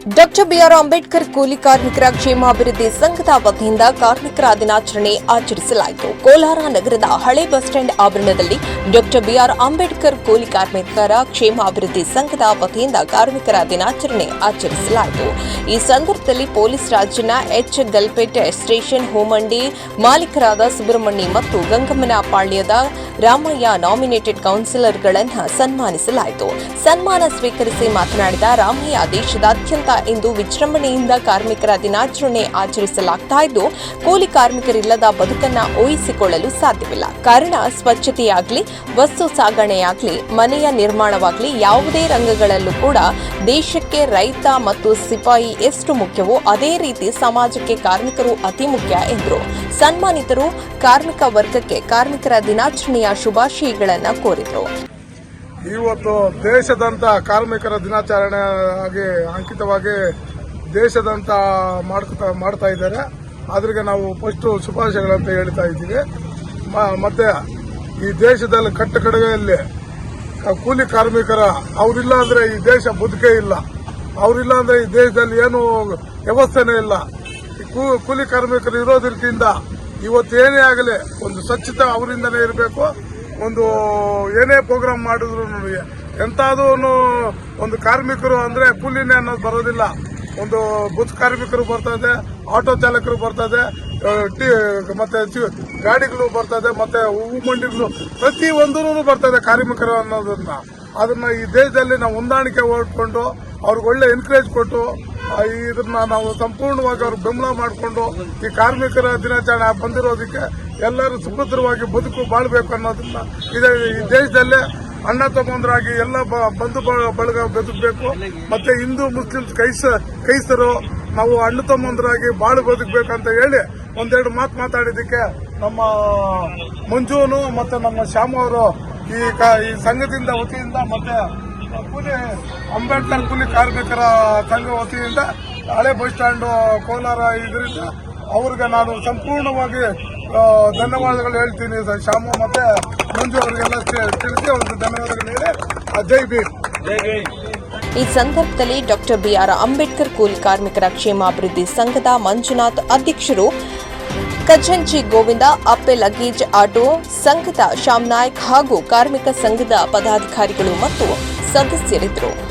Doctor B R Ambedkar ಕೂಲಿ ಕಾರ್ಮಿಕರ ಕ್ಷೇಮಾಭಿವೃದ್ಧಿ ಸಂಘದ ವತಿಯಿಂದ ಕಾರ್ಮಿಕರ ದಿನಾಚರಣೆ ಆಚರಿಸಲಾಯಿತು. ಕೋಲಾರ ನಗರದ ಹಳೆ ಬಸ್ ಸ್ಟ್ಯಾಂಡ್ ಆವರಣದಲ್ಲಿ ಡಾಕ್ಟರ್ ಬಿಆರ್ ಅಂಬೇಡ್ಕರ್ ಕೂಲಿ ಕಾರ್ಮಿಕರ ಕ್ಷೇಮಾಭಿವೃದ್ಧಿ ಸಂಘದ ವತಿಯಿಂದ ಕಾರ್ಮಿಕರ ದಿನಾಚರಣೆ ಆಚರಿಸಲಾಯಿತು. ಈ ಸಂದರ್ಭದಲ್ಲಿ ಪೊಲೀಸ್ ರಾಜ್ಯನ ಎಚ್ ಗಲ್ಪೇಟೆ ಸ್ಟೇಷನ್ ಹೋಮಂಡಿ, ಮಾಲೀಕರಾದ ಸುಬ್ರಹ್ಮಣ್ಯ ಮತ್ತು ಗಂಗಮ್ಮನ ಪಾಳ್ಯದ ರಾಮಯ್ಯ ನಾಮಿನೇಟೆಡ್ ಕೌನ್ಸಿಲರ್ಗಳನ್ನು ಸನ್ಮಾನಿಸಲಾಯಿತು. ಸನ್ಮಾನ ಸ್ವೀಕರಿಸಿ ಮಾತನಾಡಿದ ರಾಮಯ್ಯ ಇಂದು ವಿಜೃಂಭಣೆಯಿಂದ ಕಾರ್ಮಿಕರ ದಿನಾಚರಣೆ ಆಚರಿಸಲಾಗ್ತಾ ಇದ್ದು, ಕೂಲಿ ಕಾರ್ಮಿಕರಿಲ್ಲದ ಬದುಕನ್ನ ಊಹಿಸಿಕೊಳ್ಳಲು ಸಾಧ್ಯವಿಲ್ಲ. ಕಾರಣ ಸ್ವಚ್ಛತೆಯಾಗ್ಲಿ, ವಸ್ತು ಸಾಗಣೆಯಾಗ್ಲಿ, ಮನೆಯ ನಿರ್ಮಾಣವಾಗಲಿ ಯಾವುದೇ ರಂಗಗಳಲ್ಲೂ ಕೂಡ ದೇಶಕ್ಕೆ ರೈತ ಮತ್ತು ಸಿಪಾಯಿ ಎಷ್ಟು ಮುಖ್ಯವೋ ಅದೇ ರೀತಿ ಸಮಾಜಕ್ಕೆ ಕಾರ್ಮಿಕರು ಅತಿ ಮುಖ್ಯ ಎಂದರು. ಸನ್ಮಾನಿತರು ಕಾರ್ಮಿಕ ವರ್ಗಕ್ಕೆ ಕಾರ್ಮಿಕರ ದಿನಾಚರಣೆಯ ಶುಭಾಶಯಗಳನ್ನು ಕೋರಿದರು. ಇವತ್ತು ದೇಶದಂತ ಕಾರ್ಮಿಕರ ದಿನಾಚರಣೆ ಆಗಿ ಅಂಕಿತವಾಗಿ ದೇಶದಂತ ಮಾಡ್ತಾ ಮಾಡ್ತಾ ಇದ್ದಾರೆ. ಅದ್ರಿಗೆ ನಾವು ಫಸ್ಟ್ ಶುಭಾಶಯಗಳಂತ ಹೇಳ್ತಾ ಇದ್ದೀವಿ. ಮತ್ತೆ ಈ ದೇಶದಲ್ಲಿ ಕಟ್ಟ ಕಡೆಯಲ್ಲಿ ಕೂಲಿ ಕಾರ್ಮಿಕರ ಅವರಿಲ್ಲ ಅಂದ್ರೆ ಈ ದೇಶ ಬದುಕೇ ಇಲ್ಲ. ಅವರಿಲ್ಲ ಅಂದ್ರೆ ಈ ದೇಶದಲ್ಲಿ ಏನು ವ್ಯವಸ್ಥೆನೇ ಇಲ್ಲ. ಕೂಲಿ ಕಾರ್ಮಿಕರು ಇರೋದ್ರಿಂದ ಇವತ್ತು ಏನೇ ಆಗಲಿ ಒಂದು ಸ್ವಚ್ಛತೆ ಅವರಿಂದನೇ ಇರಬೇಕು. ಒಂದು ಏನೇ ಪ್ರೋಗ್ರಾಮ್ ಮಾಡಿದ್ರು ಎಂತಾದೂ ಒಂದು ಕಾರ್ಮಿಕರು ಅಂದ್ರೆ ಕೂಲಿನೇ ಅನ್ನೋದು ಬರೋದಿಲ್ಲ. ಒಂದು ಬುತ್ ಕಾರ್ಮಿಕರು ಬರ್ತದೆ ಆಟೋ ಚಾಲಕರು ಬರ್ತದೆ ಟಿ- ಮತ್ತೆ ಗಾಡಿಗಳು ಬರ್ತದೆ ಮತ್ತೆ ಹೂವು ಮಂಡಿಗಳು, ಪ್ರತಿ ಒಂದೂ ಬರ್ತದೆ ಕಾರ್ಮಿಕರು ಅನ್ನೋದನ್ನ. ಅದನ್ನ ಈ ದೇಶದಲ್ಲಿ ನಾವು ಹೊಂದಾಣಿಕೆ ಹೊಡ್ಕೊಂಡು ಅವ್ರಿಗೆ ಒಳ್ಳೆ ಎನ್ಕರೇಜ್ ಕೊಟ್ಟು ಇದನ್ನ ನಾವು ಸಂಪೂರ್ಣವಾಗಿ ಅವ್ರಿಗೆ ಬೆಂಬಲ ಮಾಡಿಕೊಂಡು, ಈ ಕಾರ್ಮಿಕರ ದಿನಾಚರಣೆ ಬಂದಿರೋದಕ್ಕೆ ಎಲ್ಲರೂ ಸುಭದ್ರವಾಗಿ ಬದುಕು ಬಾಳ್ಬೇಕು ಅನ್ನೋದನ್ನ ಇದೇ. ಈ ದೇಶದಲ್ಲೇ ಅಣ್ಣ ತಮ್ಮಂದ್ರಾಗಿ ಎಲ್ಲ ಬಂಧು ಬಳಗ ಬದುಕಬೇಕು. ಮತ್ತೆ ಹಿಂದೂ, ಮುಸ್ಲಿಂ, ಕೈಸ, ಕೈಸರು, ನಾವು ಅಣ್ಣ ತಮ್ಮಂದ್ರಾಗಿ ಬಾಳು ಅಂತ ಹೇಳಿ ಒಂದೆರಡು ಮಾತು ಮಾತಾಡಿದ್ದಕ್ಕೆ ನಮ್ಮ ಮಂಜುನು ಮತ್ತೆ ನಮ್ಮ ಶ್ಯಾಮ ಅವರು ಈ ಈ ಸಂಘದಿಂದ ವತಿಯಿಂದ ಮತ್ತೆ ಕೂಲಿ ಅಂಬೇಡ್ಕರ್ ಕೂಲಿ ಕಾರ್ಮಿಕರ ಸಂಘ ವತಿಯಿಂದ ಹಳೆ ಬಸ್ ಸ್ಟ್ಯಾಂಡ್ ಕೋಲಾರ ಇದರಿಂದ ಅವ್ರಿಗೆ ನಾನು ಸಂಪೂರ್ಣವಾಗಿ ಧನ್ಯವಾದಗಳು ಹೇಳ್ತೀನಿ ಶ್ಯಾಮು ಮತ್ತೆ ಮಂಜು ಅವರಿಗೆಲ್ಲ ತಿಳಿಸಿ ಅವ್ರಿಗೆ ಧನ್ಯವಾದಗಳು ಹೇಳಿ. ಜೈ ಭೀಮ್. ಈ ಸಂದರ್ಭದಲ್ಲಿ ಡಾಕ್ಟರ್ ಬಿಆರ್ ಅಂಬೇಡ್ಕರ್ ಕೂಲಿ ಕಾರ್ಮಿಕರ ಕ್ಷೇಮಾಭಿವೃದ್ಧಿ ಸಂಘದ ಮಂಜುನಾಥ್ ಅಧ್ಯಕ್ಷರು ಖಜಂಚಿ ಗೋವಿಂದ ಅಪ್ಪೆ ಲಗೇಜ್ ಆಟೋ ಸಂಘದ ಶ್ಯಾಮ್ ನಾಯ್ಕ್ ಹಾಗೂ ಕಾರ್ಮಿಕ ಸಂಘದ ಪದಾಧಿಕಾರಿಗಳು ಮತ್ತು ಸದಸ್ಯರಿದ್ದರು.